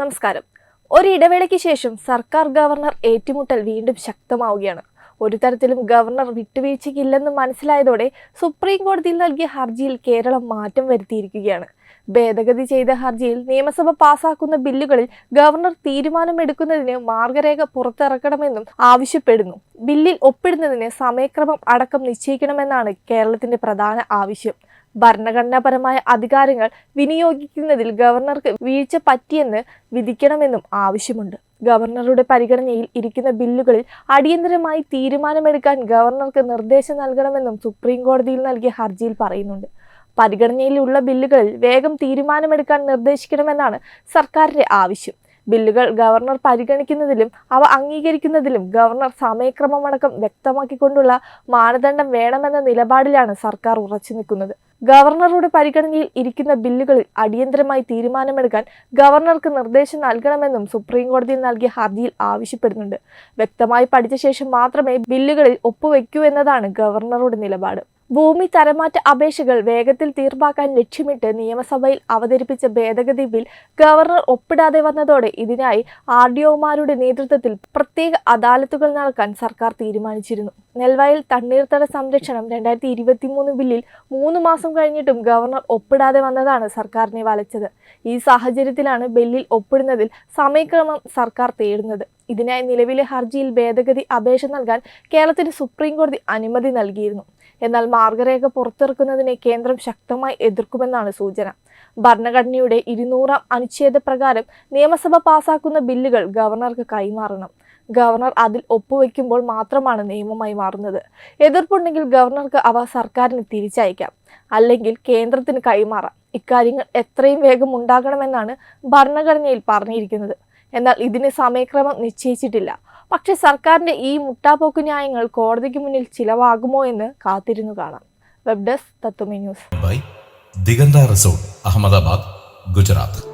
നമസ്കാരം. ഒരു ഇടവേളയ്ക്ക് ശേഷം സർക്കാർ ഗവർണർ ഏറ്റുമുട്ടൽ വീണ്ടും ശക്തമാവുകയാണ്. ഒരു തരത്തിലും ഗവർണർ വിട്ടുവീഴ്ചയ്ക്കില്ലെന്ന് മനസ്സിലായതോടെ സുപ്രീം കോടതിയിൽ നൽകിയ ഹർജിയിൽ കേരളം മാറ്റം വരുത്തിയിരിക്കുകയാണ്. ഭേദഗതി ചെയ്ത ഹർജിയിൽ നിയമസഭ പാസാക്കുന്ന ബില്ലുകളിൽ ഗവർണർ തീരുമാനമെടുക്കുന്നതിന് മാർഗരേഖ പുറത്തിറക്കണമെന്നും ആവശ്യപ്പെടുന്നു. ബില്ലിൽ ഒപ്പിടുന്നതിന് സമയക്രമം അടക്കം നിശ്ചയിക്കണമെന്നാണ് കേരളത്തിന്റെ പ്രധാന ആവശ്യം. ഭരണഘടനാപരമായ അധികാരങ്ങൾ വിനിയോഗിക്കുന്നതിൽ ഗവർണർക്ക് വീഴ്ച പറ്റിയെന്ന് വിധിക്കണമെന്നും ആവശ്യമുണ്ട്. ഗവർണറുടെ പരിഗണനയിൽ ഇരിക്കുന്ന ബില്ലുകളിൽ അടിയന്തരമായി തീരുമാനമെടുക്കാൻ ഗവർണർക്ക് നിർദ്ദേശം നൽകണമെന്നും സുപ്രീം കോടതിയിൽ നൽകിയ ഹർജിയിൽ പറയുന്നുണ്ട്. പരിഗണനയിലുള്ള ബില്ലുകളിൽ വേഗം തീരുമാനമെടുക്കാൻ നിർദ്ദേശിക്കണമെന്നാണ് സർക്കാരിന്റെ ആവശ്യം. ബില്ലുകൾ ഗവർണർ പരിഗണിക്കുന്നതിലും അവ അംഗീകരിക്കുന്നതിലും ഗവർണർ സമയക്രമമടക്കം വ്യക്തമാക്കിക്കൊണ്ടുള്ള മാനദണ്ഡം വേണമെന്ന നിലപാടിലാണ് സർക്കാർ ഉറച്ചു നിൽക്കുന്നത് ഗവർണറുടെ പരിഗണനയിൽ ഇരിക്കുന്ന ബില്ലുകളിൽ അടിയന്തരമായി തീരുമാനമെടുക്കാൻ ഗവർണർക്ക് നിർദ്ദേശം നൽകണമെന്നും സുപ്രീം കോടതിയിൽ നൽകിയ ഹർജിയിൽ ആവശ്യപ്പെടുന്നുണ്ട്. വ്യക്തമായി പഠിച്ച ശേഷം മാത്രമേ ബില്ലുകളിൽ ഒപ്പുവെക്കൂ എന്നതാണ് ഗവർണറുടെ നിലപാട്. ഭൂമി തരമാറ്റ അപേക്ഷകൾ വേഗത്തിൽ തീർപ്പാക്കാൻ ലക്ഷ്യമിട്ട് നിയമസഭയിൽ അവതരിപ്പിച്ച ഭേദഗതി ബിൽ ഗവർണർ ഒപ്പിടാതെ വന്നതോടെ ഇതിനായി ആർ ഡി ഒമാരുടെ നേതൃത്വത്തിൽ പ്രത്യേക അദാലത്തുകൾ നടക്കാൻ സർക്കാർ തീരുമാനിച്ചിരുന്നു. നെൽവയൽ തണ്ണീർത്തട സംരക്ഷണം രണ്ടായിരത്തി ഇരുപത്തിമൂന്ന് ബില്ലിൽ മൂന്ന് മാസം കഴിഞ്ഞിട്ടും ഗവർണർ ഒപ്പിടാതെ വന്നതാണ് സർക്കാരിനെ വലച്ചത്. ഈ സാഹചര്യത്തിലാണ് ബില്ലിൽ ഒപ്പിടുന്നതിൽ സമയക്രമം സർക്കാർ തേടുന്നത്. ഇതിനായി നിലവിലെ ഹർജിയിൽ ഭേദഗതി അപേക്ഷ നൽകാൻ കേരളത്തിന് സുപ്രീം കോടതി അനുമതി നൽകിയിരുന്നു. എന്നാൽ മാർഗരേഖ പുറത്തിറക്കുന്നതിനെ കേന്ദ്രം ശക്തമായി എതിർക്കുമെന്നാണ് സൂചന. ഭരണഘടനയുടെ ഇരുന്നൂറാം അനുച്ഛേദ പ്രകാരം നിയമസഭ പാസാക്കുന്ന ബില്ലുകൾ ഗവർണർക്ക് കൈമാറണം. ഗവർണർ അതിൽ ഒപ്പുവെക്കുമ്പോൾ മാത്രമാണ് നിയമമായി മാറുന്നത്. എതിർപ്പുണ്ടെങ്കിൽ ഗവർണർക്ക് അവ സർക്കാരിന് തിരിച്ചയക്കാം. അല്ലെങ്കിൽ കേന്ദ്രത്തിന് കൈമാറാം. ഇക്കാര്യങ്ങൾ എത്രയും വേഗം ഉണ്ടാകണമെന്നാണ് ഭരണഘടനയിൽ പറഞ്ഞിരിക്കുന്നത്. എന്നാൽ ഇതിന് സമയക്രമം നിശ്ചയിച്ചിട്ടില്ല. പക്ഷേ സർക്കാരിന്റെ ഈ മുട്ടാപ്പോക്ക് ന്യായങ്ങൾ കോടതിക്ക് മുന്നിൽ ചിലവാകുമോ എന്ന് കാത്തിരുന്നു കാണാം. വെബ് ഡെസ്ക് തത്വമി ന്യൂസ്. ദിഗന്ത റിസോർട്ട് അഹമ്മദാബാദ് ഗുജറാത്ത്.